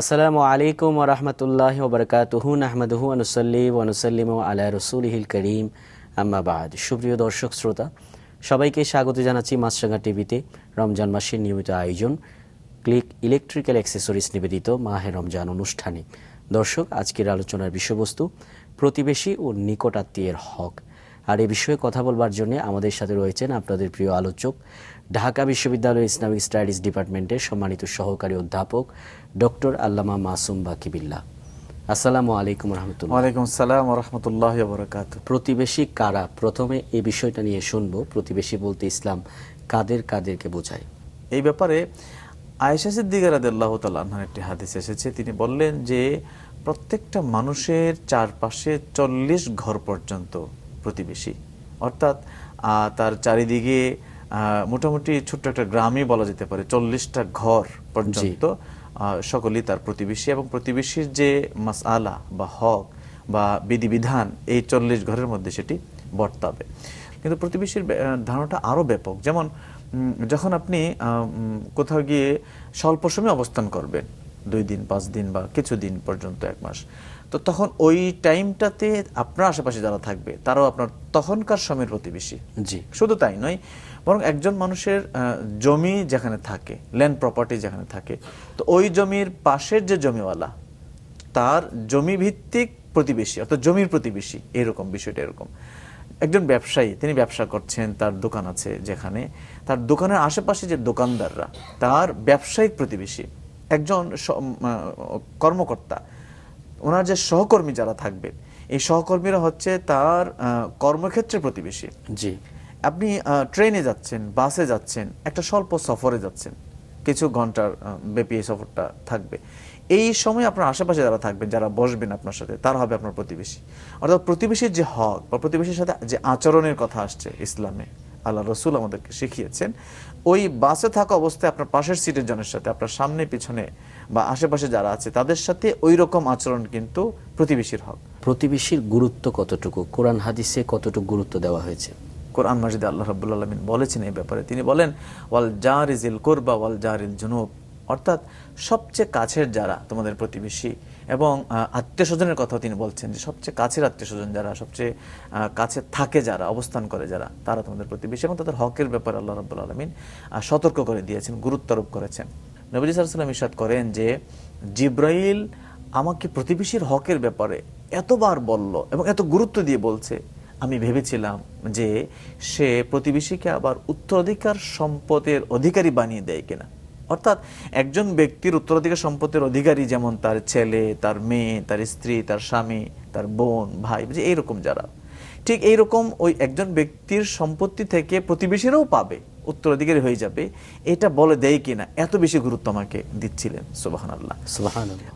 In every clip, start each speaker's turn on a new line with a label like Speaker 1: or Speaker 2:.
Speaker 1: আসসালামু আলাইকুম ওরহমতুল্লাহ ওবরকাতুহু আহমদহু আনুসল্লি ওয়ানুসাল্লিম আলা রসুলহিল করিম আম্মা বাদ সুপ্রিয় দর্শক, শ্রোতা, সবাইকে স্বাগত জানাচ্ছি মাছরাঙ্গা টিভিতে। রমজান মাসের নিয়মিত আয়োজন, ক্লিক ইলেকট্রিক্যাল অ্যাক্সেসরিজ নিবেদিত মাহে রমজান অনুষ্ঠানে। দর্শক, আজকের আলোচনার বিষয়বস্তু, প্রতিবেশী ও নিকট আত্মীয়ের হক। আর এ বিষয়ে কথা বলবার জন্য আমাদের সাথে রয়েছেন আপনাদের প্রিয় আলোচক ঢাকা বিশ্ববিদ্যালয়ের ইসলামিক স্টাডিজ ডিপার্টমেন্টের সম্মানিত সহকারী অধ্যাপক ডক্টর আল্লামা মাসুম বাকিবিল্লাহ আসসালামু আলাইকুম রহমতুল্লাহ।
Speaker 2: ওয়ালাইকুম সালাম রহমতুল্লাহ বরকাত।
Speaker 1: প্রতিবেশী কারা? প্রথমে এই বিষয়টা নিয়ে শুনব। প্রতিবেশী বলতে ইসলাম কাদের কাদেরকে বোঝায়?
Speaker 2: এই ব্যাপারে আয়েশা সিদ্দিকা রাদিয়াল্লাহু তাআলা আনহার একটি হাদিস এসেছে। তিনি বললেন যে প্রত্যেকটা মানুষের চারপাশে চল্লিশ ঘর পর্যন্ত প্রতিবেশী। অর্থাৎ তার চারিদিকে মোটামুটি ছোট্ট একটা গ্রামই বলা যেতে পারে চল্লিশটা ঘর পর্যন্ত সকলেই তার প্রতিবেশী এবং প্রতিবেশীর যে মাসআলা বা হক বা বিধিবিধান এই চল্লিশ ঘরের মধ্যে সেটি বর্তাবে। কিন্তু প্রতিবেশীর ধারণাটা আরও ব্যাপক। যেমন যখন আপনি আহ, কোথাও গিয়ে স্বল্প সময় অবস্থান করবেন দুই দিন পাঁচ দিন বা কিছু দিন পর্যন্ত এক মাস তো তখন ওই টাইমটাতে আপনার আশেপাশে যারা থাকবে তারাও আপনার তখনকার সময়ের প্রতিবেশী।
Speaker 1: জি।
Speaker 2: শুধু তাই নয় বরং একজন মানুষের জমি যেখানে থাকে ল্যান্ড প্রপার্টি যেখানে থাকে তো ওই জমির পাশের যে জমিওয়ালা তার জমি ভিত্তিক প্রতিবেশী অর্থাৎ জমির প্রতিবেশী এরকম বিষয়টা এরকম। একজন ব্যবসায়ী তিনি ব্যবসা করছেন তার দোকান আছে যেখানে তার দোকানের আশেপাশে যে দোকানদাররা তার ব্যবসায়িক প্রতিবেশী একজন কর্মকর্তা ওনার যে সহকর্মী যারা থাকবেন এই সহকর্মীরা হচ্ছে তার আহ, কর্মক্ষেত্রের প্রতিবেশী।
Speaker 1: জি।
Speaker 2: আপনি ট্রেনে যাচ্ছেন বাসে যাচ্ছেন একটা স্বল্প সফরে যাচ্ছেন কিছু ঘণ্টার ব্যাপী এই সফরটা থাকবে। এই সময় আপনার আশেপাশে যারা থাকবেন যারা বসবেন আপনার সাথে তারা হবে আপনার প্রতিবেশী। অর্থাৎ প্রতিবেশীর যে হক বা প্রতিবেশীর সাথে যে আচরণের কথা আসছে ইসলামে আল্লাহ রসুল আমাদেরকে শিখিয়েছেন। ওই বাসে থাকা অবস্থায় আপনার পাশের সিটের জনের সাথে আপনার সামনে পিছনে বা আশেপাশে যারা আছে তাদের সাথে ওই রকম আচরণ কিন্তু প্রতিবেশীর হক।
Speaker 1: প্রতিবেশীর গুরুত্ব কতটুকু? কোরআন হাদিসে কতটুকু গুরুত্ব দেওয়া হয়েছে?
Speaker 2: কোরআন মাজিদে আল্লাহ রাবুল আলমিন বলেছেন এই ব্যাপারে। তিনি বলেন ওয়াল জার ইজিল কোরবা ওয়াল জার ইল জুনুব। অর্থাৎ সবচেয়ে কাছের যারা তোমাদের প্রতিবেশী এবং আত্মীয় স্বজনের কথাও তিনি বলছেন যে সবচেয়ে কাছের আত্মীয় স্বজন যারা, সবচেয়ে কাছে থাকে যারা, অবস্থান করে যারা, তারা তোমাদের প্রতিবেশী এবং তাদের হকের ব্যাপারে আল্লাহ রাব্বুল আলামিন সতর্ক করে দিয়েছেন, গুরুত্ব আরোপ করেছেন। নবী সাল্লাম ইরশাদ করেন যে, জিব্রাইল আমাকে প্রতিবেশীর হকের ব্যাপারে এতবার বলল এবং এত গুরুত্ব দিয়ে বলছে, আমি ভেবেছিলাম যে সে প্রতিবেশীকে আবার উত্তরাধিকার সম্পদের অধিকারী বানিয়ে দেয় কিনা। অর্থাৎ একজন ব্যক্তির উত্তরাধিকার সম্পত্তির অধিকারী যেমন তার ছেলে তার মেয়ে তার স্ত্রী তার স্বামী তার বোন ভাই যে এইরকম যারা। ঠিক এইরকম ওই একজন ব্যক্তির সম্পত্তি থেকে প্রতিবেশীরাও পাবে উত্তরাধিকারী হয়ে যাবে। এটা বলে দেয় কিনা এত বেশি গুরুত্ব আমাকে দিচ্ছিলেন সুবাহান আল্লাহ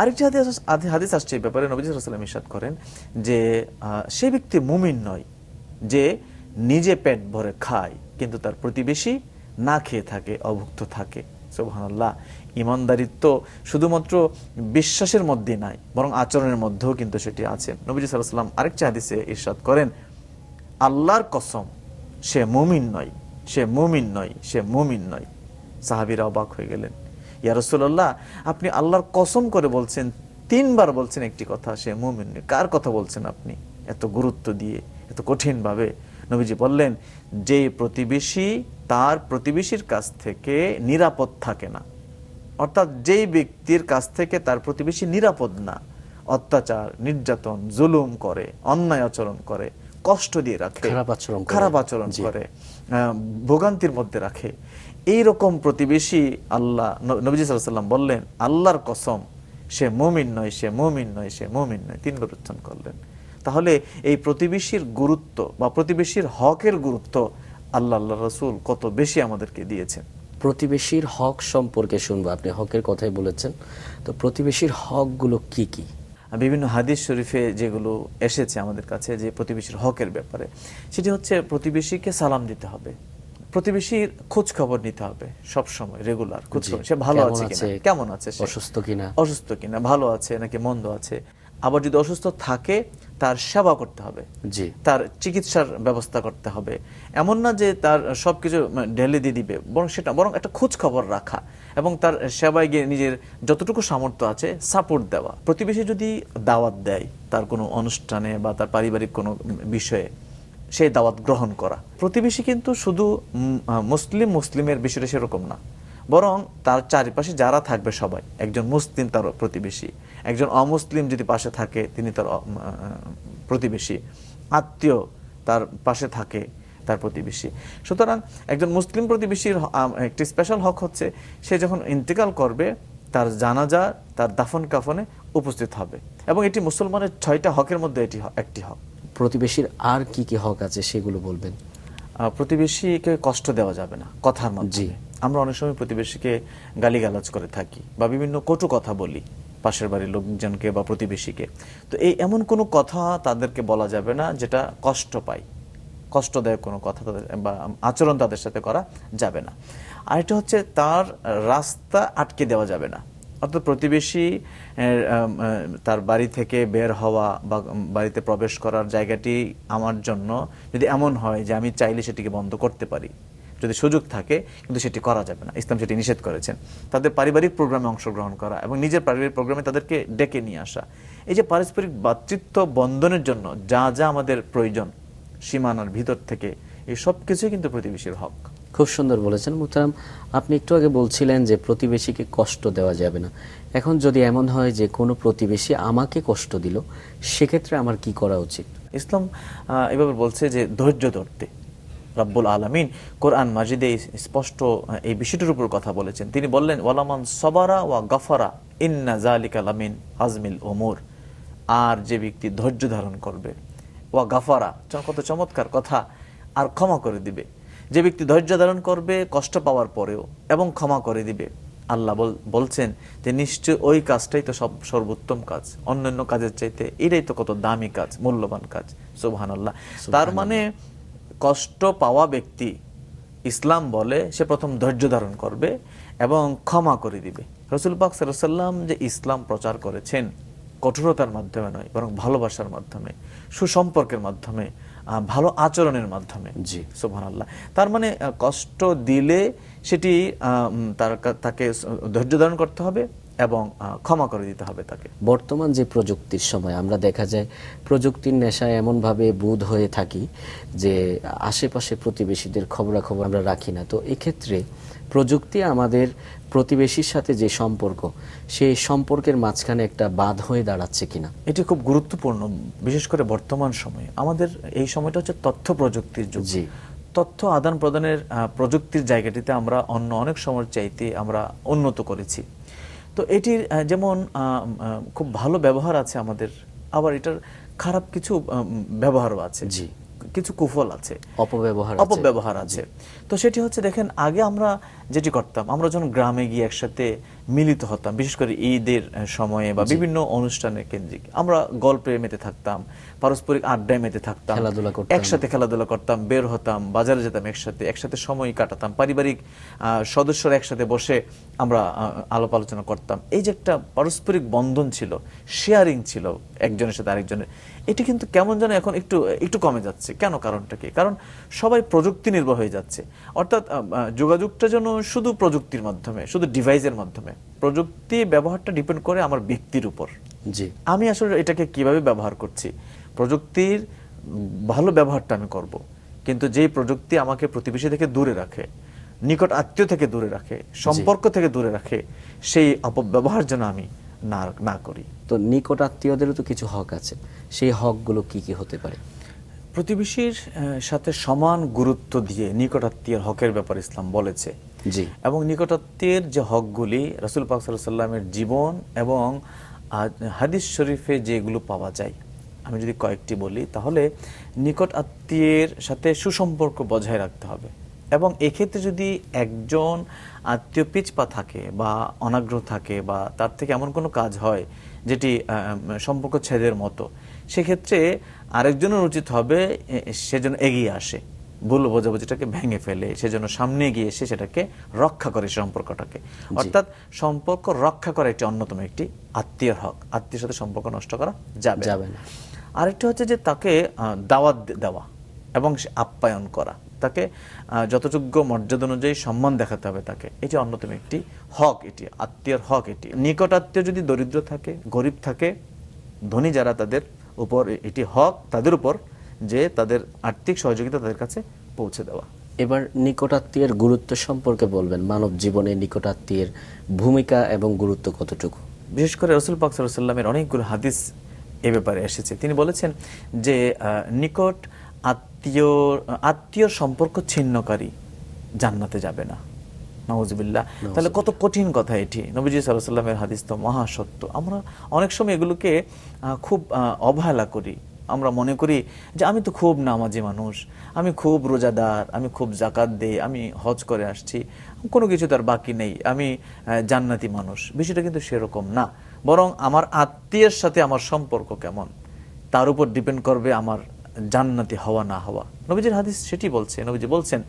Speaker 2: আরেকটি হাদিস হাদিস আসছে এই ব্যাপারে নবী সাল্লাম ইরশাদ করেন যে আহ, সে ব্যক্তি মুমিন নয় যে নিজে পেট ভরে খায় কিন্তু তার প্রতিবেশী না খেয়ে থাকে অভুক্ত থাকে। সুবহানাল্লাহ ইমানদারিত্ব শুধুমাত্র বিশ্বাসের মধ্যে নাই, বরং আচরণের মধ্যেও কিন্তু সেটি আছে। নবীজি সাল্লাম আরেকটি হাদিসে ইরশাদ করেন, আল্লাহর কসম, সে মুমিন নয়, সে মুমিন নয়, সে মুমিন নয়। সাহাবিরা অবাক হয়ে গেলেন। ইয়া রাসূলুল্লাহ, আপনি আল্লাহর কসম করে বলছেন, তিনবার বলছেন একটি কথা, সে মুমিন কার কথা বলছেন আপনি? এত গুরুত্ব দিয়ে, এত কঠিনভাবে নবীজি বললেন যে প্রতিবেশী তার প্রতিবেশীর কাছ থেকে নিরাপদ থাকে না। অর্থাৎ যেই ব্যক্তির কাছ থেকে তার প্রতিবেশী নিরাপদ না অত্যাচার নির্যাতন জুলুম করে অন্যায় আচরণ করে কষ্ট দিয়ে রাখে
Speaker 1: খারাপ আচরণ করে।
Speaker 2: ভোগান্তির মধ্যে রাখে। এই রকম প্রতিবেশী আল্লাহ নবীজি সাল্লাম বললেন আল্লাহর কসম সে মুমিন নয় সে মুমিন নয় সে মুমিন নয়। তিনবার উচ্চারণ করলেন। তাহলে এই প্রতিবেশীর গুরুত্ব বা প্রতিবেশীর হকের গুরুত্ব আল্লাহ আল্লাহ রসুল কত বেশি আমাদেরকে দিয়েছেন।
Speaker 1: প্রতিবেশীর হক সম্পর্কে শুনব আপনি হকের কথাই বলেছেন। তো প্রতিবেশীর হকগুলো কি কি?
Speaker 2: বিভিন্ন হাদিস শরীফে যেগুলো এসেছে আমাদের কাছে যে প্রতিবেশীর হকের ব্যাপারে সেটি হচ্ছে প্রতিবেশীকে সালাম দিতে হবে প্রতিবেশীর খোঁজ খবর নিতে হবে সব সময় রেগুলার খোঁজ খবর সে ভালো আছে? কিনা কেমন আছে
Speaker 1: অসুস্থ কিনা?
Speaker 2: অসুস্থ কিনা ভালো আছে নাকি মন্দ আছে? আবার যদি অসুস্থ থাকে তার সেবা করতে হবে।
Speaker 1: জি।
Speaker 2: তার চিকিৎসার ব্যবস্থা করতে হবে। এমন না যে তার সবকিছু ঢেলে দিয়ে দিবে বরং সেটা বরং একটা খোঁজ খবর রাখা এবং তার সেবায় গিয়ে নিজের যতটুকু সামর্থ্য আছে সাপোর্ট দেওয়া। প্রতিবেশী যদি দাওয়াত দেয় তার কোনো অনুষ্ঠানে বা তার পারিবারিক কোনো বিষয়ে সেই দাওয়াত গ্রহণ করা। প্রতিবেশী কিন্তু শুধু মুসলিম মুসলিমের বিষয়টা সেরকম না। বরং তার চারিপাশে যারা থাকবে সবাই একজন মুসলিম তার প্রতিবেশী। একজন অমুসলিম যদি পাশে থাকে তিনি তার প্রতিবেশী। আত্মীয় তার পাশে থাকে তার প্রতিবেশী। সুতরাং একজন মুসলিম প্রতিবেশীর একটি স্পেশাল হক হচ্ছে সে যখন ইন্তেকাল করবে তার জানাজা তার দাফন কাফনে উপস্থিত হবে। এবং এটি মুসলমানের ছয়টা হকের মধ্যে এটি একটি হক।
Speaker 1: প্রতিবেশীর আর কি কি হক আছে সেগুলো বলবেন?
Speaker 2: প্রতিবেশীকে কষ্ট দেওয়া যাবে না কথার মাধ্যমে। আমরা অনেক সময় প্রতিবেশীকে গালিগালাজ করে থাকি বা বিভিন্ন কটু কথা বলি। পাশের বাড়ির লোকজনকে বা প্রতিবেশীকে। তো এই এমন কোনো কথা তাদেরকে বলা যাবে না যেটা কষ্ট পায়। কষ্টদায়ক কোনো কথা তাদের বা আচরণ তাদের সাথে করা যাবে না। আরেকটা হচ্ছে তার রাস্তা আটকে দেওয়া যাবে না। অর্থাৎ প্রতিবেশী তার বাড়ি থেকে বের হওয়া বা বাড়িতে প্রবেশ করার জায়গাটি আমার জন্য যদি এমন হয় যে আমি চাইলে সেটিকে বন্ধ করতে পারি। যদি সুযোগ থাকে কিন্তু সেটি করা যাবে না। ইসলাম সেটি নিষেধ করেছেন। তাদের পারিবারিক প্রোগ্রামে অংশগ্রহণ করা এবং নিজের পারিবারিক প্রোগ্রামে তাদেরকে ডেকে নিয়ে আসা। এই যে পারস্পরিক ভ্রাতৃত্ব বন্ধনের জন্য যা যা আমাদের প্রয়োজন সীমানার ভিতর থেকে এই সব কিছুই কিন্তু প্রতিবেশীর হক।
Speaker 1: খুব সুন্দর বলেছেন মুহতারাম। আপনি একটু আগে বলছিলেন যে প্রতিবেশীকে কষ্ট দেওয়া যাবে না। এখন যদি এমন হয় যে কোনো প্রতিবেশী আমাকে কষ্ট দিল সেক্ষেত্রে আমার কি করা উচিত?
Speaker 2: ইসলাম এভাবে বলছে যে ধৈর্য ধরতে। রব্বুল আলমিন কোরআন মাজিদে স্পষ্ট এই বিষয়টির উপর কথা বলেছেন। তিনি বললেন ওয়ালামান সবারা ওয়া গফারা ইন্না জালিকা লামিন আজমিল ওমর আর যে ব্যক্তি ধৈর্য ধারণ করবে ওয়া গাফারা কত চমৎকার কথা আর ক্ষমা করে দিবে। যে ব্যক্তি ধৈর্য ধারণ করবে কষ্ট পাওয়ার পরেও এবং ক্ষমা করে দিবে। আল্লাহ বলছেন যে নিশ্চয় ওই কাজটাই তো সব সর্বোত্তম কাজ। অন্যান্য কাজের চাইতে এটাই তো কত দামি কাজ মূল্যবান কাজ। আল্লাহ তার মানে কষ্ট পাওয়া ব্যক্তি ইসলাম বলে সে প্রথম ধৈর্য ধারণ করবে এবং ক্ষমা করে দিবে। রসুল পাক সাল্লাম যে ইসলাম প্রচার করেছেন কঠোরতার মাধ্যমে নয় বরং ভালোবাসার মাধ্যমে সুসম্পর্কের মাধ্যমে ভালো আচরণের মাধ্যমে।
Speaker 1: জি।
Speaker 2: সুবহান আল্লাহ তার মানে কষ্ট দিলে সেটি তার তাকে ধৈর্য ধারণ করতে হবে এবং ক্ষমা করে দিতে হবে তাকে।
Speaker 1: বর্তমান যে প্রযুক্তির সময় আমরা দেখা যায় প্রযুক্তির নেশায় এমনভাবে বোধ হয়ে থাকি যে আশেপাশে প্রতিবেশীদের খবরাখবর আমরা রাখি না। তো এক্ষেত্রে প্রযুক্তি আমাদের প্রতিবেশীর সাথে যে সম্পর্ক সেই সম্পর্কের মাঝখানে একটা বাঁধ হয়ে দাঁড়াচ্ছে কিনা?
Speaker 2: এটি খুব গুরুত্বপূর্ণ বিশেষ করে বর্তমান সময়ে। আমাদের এই সময়টা হচ্ছে তথ্য প্রযুক্তির যুগ।
Speaker 1: জি।
Speaker 2: তথ্য আদান প্রদানের প্রযুক্তির জায়গাটিতে আমরা অন্য অনেক সময়ের চাইতে আমরা উন্নত করেছি। তো এটির যেমন খুব ভালো ব্যবহার আছে আমাদের আবার এটার খারাপ কিছু ব্যবহারও আছে।
Speaker 1: জি।
Speaker 2: কিছু কুফল আছে।
Speaker 1: অপব্যবহার
Speaker 2: অপব্যবহার আছে। তো সেটি হচ্ছে দেখেন আগে আমরা যেটি করতাম আমরা যখন গ্রামে গিয়ে একসাথে মিলিত হতাম বিশেষ করে ঈদের সময়ে বা বিভিন্ন অনুষ্ঠানে কেন্দ্রিক আমরা গল্পে মেতে থাকতাম পারস্পরিক আড্ডায় মেতে থাকতাম
Speaker 1: খেলাধুলা করতাম।
Speaker 2: একসাথে খেলাধুলা করতাম বের হতাম বাজারে যেতাম একসাথে একসাথে সময় কাটাতাম পারিবারিক আহ, সদস্যরা একসাথে বসে আমরা আলাপ আলোচনা করতাম। এই যে একটা পারস্পরিক বন্ধন ছিল শেয়ারিং ছিল একজনের সাথে আরেকজনের এটি কিন্তু কেমন যেন এখন একটু একটু কমে যাচ্ছে। কেন কারণটা কি? কারণ সবাই প্রযুক্তি নির্ভর হয়ে যাচ্ছে। অর্থাৎ যোগাযোগটা যেন শুধু প্রযুক্তির মাধ্যমে শুধু ডিভাইসের মাধ্যমে প্রযুক্তি ব্যবহারটা ডিপেন্ড করে আমার ব্যক্তির উপর।
Speaker 1: জি।
Speaker 2: আমি আসলে এটাকে কীভাবে ব্যবহার করছি? প্রযুক্তির ভালো ব্যবহারটা আমি করব। কিন্তু যেই প্রযুক্তি আমাকে প্রতিবেশী থেকে দূরে রাখে নিকট আত্মীয় থেকে দূরে রাখে সম্পর্ক থেকে দূরে রাখে সেই অপব্যবহার যেন আমি না না করি।
Speaker 1: তো নিকট আত্মীয়দেরও তো কিছু হক আছে। সেই হকগুলো কি কি হতে পারে?
Speaker 2: প্রতিবেশীর সাথে সমান গুরুত্ব দিয়ে নিকটাত্মীয়ের হকের ব্যাপারে ইসলাম বলেছে।
Speaker 1: জি।
Speaker 2: এবং নিকটাত্মীয়ের যে হকগুলি রাসুল পাক সাল্লামের জীবন এবং হাদিস শরীফে যেগুলো পাওয়া যায়। আমি যদি কয়েকটি বলি তাহলে নিকট আত্মীয়ের সাথে সুসম্পর্ক বজায় রাখতে হবে। এবং এক্ষেত্রে যদি একজন আত্মীয় পিছপা থাকে বা অনাগ্রহ থাকে বা তার থেকে এমন কোনো কাজ হয় যেটি সম্পর্ক ছেদের মতো সেক্ষেত্রে আরেকজনের উচিত হবে সে যেন এগিয়ে আসে। ভুল বোঝাবুঝিটাকে ভেঙে ফেলে সেজন্য সামনে গিয়ে এসে সেটাকে রক্ষা করে সম্পর্কটাকে। অর্থাৎ সম্পর্ক রক্ষা করা একটি অন্যতম একটি আত্মীয় হক। আত্মীয়ের সাথে সম্পর্ক নষ্ট করা যাবে
Speaker 1: যাবে না।
Speaker 2: আরেকটি হচ্ছে যে তাকে দাওয়াত দেওয়া এবং সে আপ্যায়ন করা। তাকে যতযোগ্য মর্যাদা অনুযায়ী সম্মান দেখাতে হবে তাকে। এটি অন্যতম একটি হক এটি আত্মীয়র হক এটি। নিকট আত্মীয় যদি দরিদ্র থাকে গরিব থাকে ধনী যারা তাদের উপর এটি হক তাদের উপর যে তাদের আর্থিক সহযোগিতা তাদের কাছে পৌঁছে দেওয়া।
Speaker 1: এবার নিকটাত্মীয়ের গুরুত্ব সম্পর্কে বলবেন। মানব জীবনে নিকটাত্মীয়ের ভূমিকা এবং গুরুত্ব কতটুকু?
Speaker 2: বিশেষ করে রসুল পাক সাল্লামের অনেকগুলো হাদিস এ ব্যাপারে এসেছে। তিনি বলেছেন যে নিকট আত্মীয় আত্মীয় সম্পর্ক ছিন্নকারী জান্নাতে যাবে না। নওয়াজবিল্লাহ তাহলে কত কঠিন কথা এটি। নবীজি সাল্লাহ সাল্লামের হাদিস তো মহাসত্য আমরা অনেক সময় এগুলোকে খুব অবহেলা করি। আমরা মনে করি যে আমি তো খুব নামাজি মানুষ আমি খুব রোজাদার আমি খুব জাকাত দেই আমি হজ করে আসছি কোনো কিছু তার বাকি নেই আমি জান্নাতি মানুষ। বিষয়টা কিন্তু সেরকম না। বরং আমার আত্মীয়ের সাথে আমার সম্পর্ক কেমন? তার উপর ডিপেন্ড করবে আমার জান্নাতি হওয়া না হওয়া। নবীজির হাদিস সেটি বলছে নবীজি বলছেন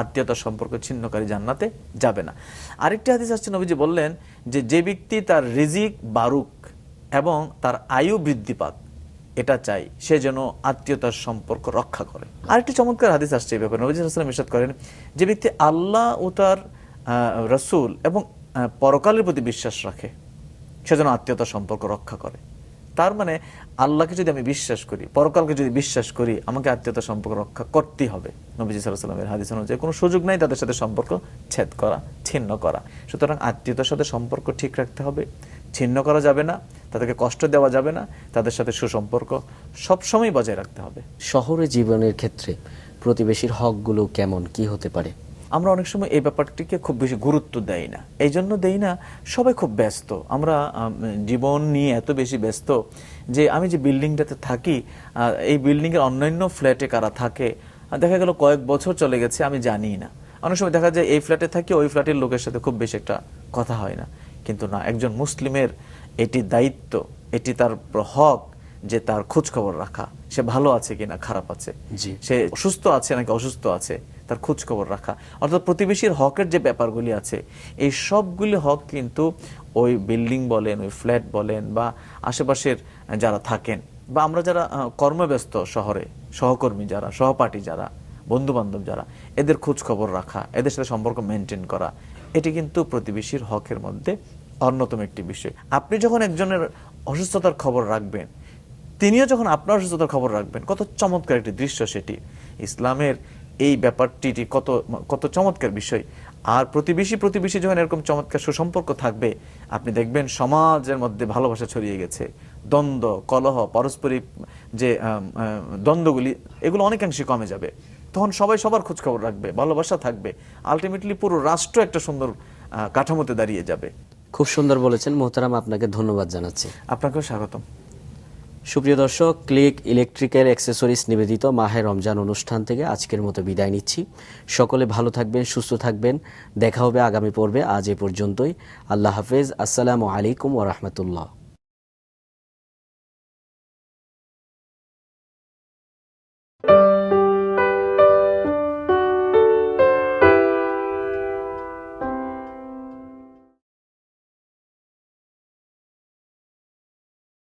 Speaker 2: আত্মীয়তার সম্পর্ক ছিন্নকারী জান্নাতে যাবে না। আরেকটি হাদিস আসছে, নবীজি বললেন যে যে ব্যক্তি তার রিজিক বারুক এবং তার আয়ু বৃদ্ধি পাক এটা চাই, সে যেন আত্মীয়তার সম্পর্ক রক্ষা করে। আরেকটি চমৎকার হাদিস আসছে এই ব্যাপারে নবী সাল্লাম ইরশাদ করেন, যে ব্যক্তি আল্লাহ ও তার রসুল এবং পরকালের প্রতি বিশ্বাস রাখে, সে যেন আত্মীয়তার সম্পর্ক রক্ষা করে। তার মানে আল্লাহকে যদি আমি বিশ্বাস করি, পরকালকে যদি বিশ্বাস করি, আমাকে আত্মীয়তার সম্পর্ক রক্ষা করতেই হবে। নবীজি সাল্লাহ সাল্লামের হাদিস অনুযায়ী কোনো সুযোগ নাই তাদের সাথে সম্পর্ক ছেদ করা, ছিন্ন করা। সুতরাং আত্মীয়তার সাথে সম্পর্ক ঠিক রাখতে হবে। ছিন্ন করা যাবে না, তাদেরকে কষ্ট দেওয়া যাবে না, তাদের সাথে সুসম্পর্ক সবসময় বজায় রাখতে হবে।
Speaker 1: শহরে জীবনের ক্ষেত্রে প্রতিবেশীর হকগুলো কেমন, কি হতে পারে?
Speaker 2: আমরা অনেক সময় এই ব্যাপারটিকে খুব বেশি গুরুত্ব দেই না। এই জন্য দেই না সবাই খুব ব্যস্ত। আমরা জীবন নিয়ে এত বেশি ব্যস্ত যে আমি যে বিল্ডিংটাতে থাকি এই বিল্ডিংয়ের অন্যান্য ফ্ল্যাটে কারা থাকে দেখা গেল কয়েক বছর চলে গেছে আমি জানি না। অনেক সময় দেখা যায় এই ফ্ল্যাটে থাকি ওই ফ্ল্যাটের লোকের সাথে খুব বেশি একটা কথা হয় না। কিন্তু না একজন মুসলিমের এটি দায়িত্ব এটি তার হক যে তার খোঁজ খবর রাখা। সে ভালো আছে কিনা খারাপ আছে?
Speaker 1: জি।
Speaker 2: সে সুস্থ আছে নাকি অসুস্থ আছে? তার খোঁজ খবর রাখা। অর্থাৎ প্রতিবেশীর হকের যে ব্যাপারগুলি আছে, এই সবগুলি হক কিন্তু ওই বিল্ডিং বলেন, ওই ফ্ল্যাট বলেন বা আশেপাশের যারা থাকেন বা আমরা যারা কর্মব্যস্ত শহরে, সহকর্মী যারা, সহপাঠী যারা বন্ধু বান্ধব যারা, এদের খোঁজ খবর রাখা, এদের সাথে সম্পর্ক মেনটেন করা, এটি কিন্তু প্রতিবেশীর হকের মধ্যে অন্যতম একটি বিষয়। আপনি যখন একজনের অসুস্থতার খবর রাখবেন, তিনিও যখন আপনার অসুস্থতার খবর রাখবেন, কত চমৎকার একটি দৃশ্য সেটি। ইসলামের এই ব্যাপারটি কত কত চমৎকার বিষয়। আর প্রতিবেশী প্রতিবেশী যখন এরকম চমৎকার সুসম্পর্ক থাকবে আপনি দেখবেন সমাজের মধ্যে ভালোবাসা ছড়িয়ে গেছে। দ্বন্দ্ব কলহ পারস্পরিক যে দ্বন্দ্বগুলি এগুলো অনেকাংশে কমে যাবে। তখন সবাই সবার খোঁজখবর রাখবে ভালোবাসা থাকবে। আলটিমেটলি পুরো রাষ্ট্র একটা সুন্দর কাঠামোতে দাঁড়িয়ে যাবে।
Speaker 1: খুব সুন্দর বলেছেন। মোহতারাম আপনাকে ধন্যবাদ জানাচ্ছি।
Speaker 2: আপনাকেও স্বাগতম।
Speaker 1: সুপ্রিয় দর্শক, ক্লিক ইলেকট্রিক্যাল অ্যাক্সেসরিজ নিবেদিত মাহে রমজান অনুষ্ঠান থেকে আজকের মতো বিদায় নিচ্ছি। সকলে ভালো থাকবেন, সুস্থ থাকবেন। দেখা হবে আগামী পর্বে, আজ এ পর্যন্তই। আল্লাহ হাফেজ। আসসালামু আলাইকুম ওরহমতুল্লাহ